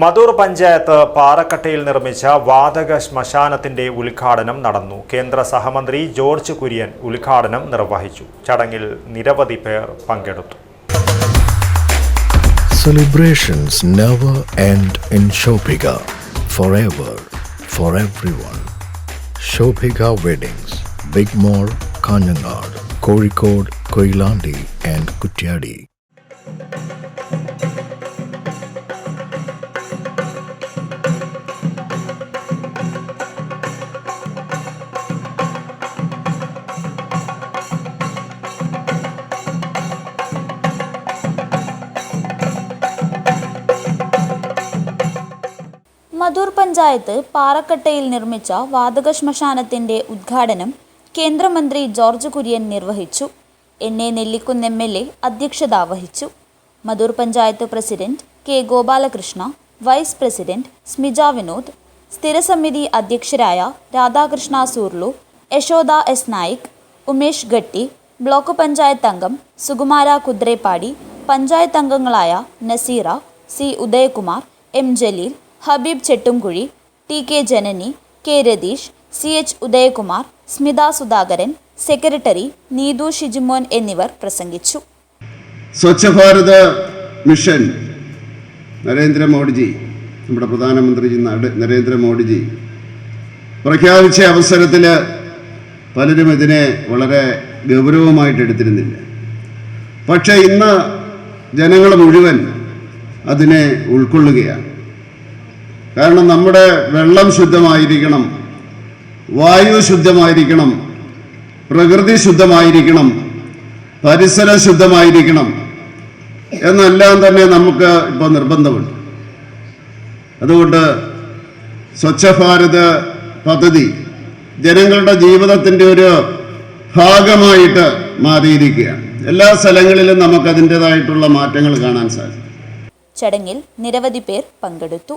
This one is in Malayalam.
മധൂർ പഞ്ചായത്ത് പാറക്കട്ടയിൽ നിർമ്മിച്ച വാതക ശ്മശാനത്തിന്റെ ഉദ്ഘാടനം നടന്നു. കേന്ദ്ര സഹമന്ത്രി ജോർജ് കുര്യൻ ഉദ്ഘാടനം നിർവഹിച്ചു. ചടങ്ങിൽ നിരവധി പേർ പങ്കെടുത്തു. Celebrations never end in Shobhika forever for everyone weddings big mall Kanhangad Kozhikode Koyilandy and Kuttiady Madhur panchayat പാറക്കട്ടയിൽ നിർമ്മിച്ച വാതക ശ്മശാനത്തിന്റെ ഉദ്ഘാടനം കേന്ദ്രമന്ത്രി ജോർജ് കുര്യൻ നിർവഹിച്ചു. N. A. Nellikunnu M. L. A. അധ്യക്ഷത വഹിച്ചു. Madhur panchayat president K. Gopalakrishna vice president Smija Vinod സ്ഥിരസമിതി അധ്യക്ഷരായ രാധാകൃഷ്ണ സൂർലു യശോദ എസ്. നായിക് ഉമേഷ് ഗട്ടി ബ്ലോക്ക് പഞ്ചായത്ത് അംഗം സുകുമാര കുദ്രേപ്പാടി പഞ്ചായത്ത് അംഗങ്ങളായ Naseera C. Udayakumar M. Jaleel Habeeb Chettumkuzhi T K Janani K Ratheesh C H Udayakumar Smitha Sudhakaran secretary Neethu Shijumon എന്നിവർ പ്രസംഗിച്ചു. സ്വച്ഛ ഭാരത് മിഷൻ നരേന്ദ്രമോദിജി നമ്മുടെ പ്രധാനമന്ത്രി നട- നരേന്ദ്രമോദിജി പ്രഖ്യാപിച്ച അവസരത്തിൽ പലരും ഇതിനെ വളരെ ഗൗരവമായിട്ട് എടുത്തിരുന്നില്ല. പക്ഷേ ഇന്ന് ജനങ്ങൾ മുഴുവൻ അതിനെ ഉൾക്കൊള്ളുകയാണ്. കാരണം നമ്മുടെ വെള്ളം ശുദ്ധമായിരിക്കണം വായു ശുദ്ധമായിരിക്കണം പ്രകൃതി ശുദ്ധമായിരിക്കണം പരിസരം ശുദ്ധമായിരിക്കണം എന്നെല്ലാം തന്നെ നമുക്ക് ഇപ്പോൾ നിർബന്ധമുണ്ട്. അതുകൊണ്ട് സ്വച്ഛ ഭാരത് പദ്ധതി ജനങ്ങളുടെ ജീവിതത്തിന്റെ ഒരു ഭാഗമായിട്ട് മാറിയിരിക്കുകയാണ്. എല്ലാ സ്ഥലങ്ങളിലും നമുക്ക് അതിന്റെതായിട്ടുള്ള മാറ്റങ്ങൾ കാണാൻ സാധിക്കും. ചടങ്ങിൽ നിരവധി പേർ പങ്കെടുത്തു.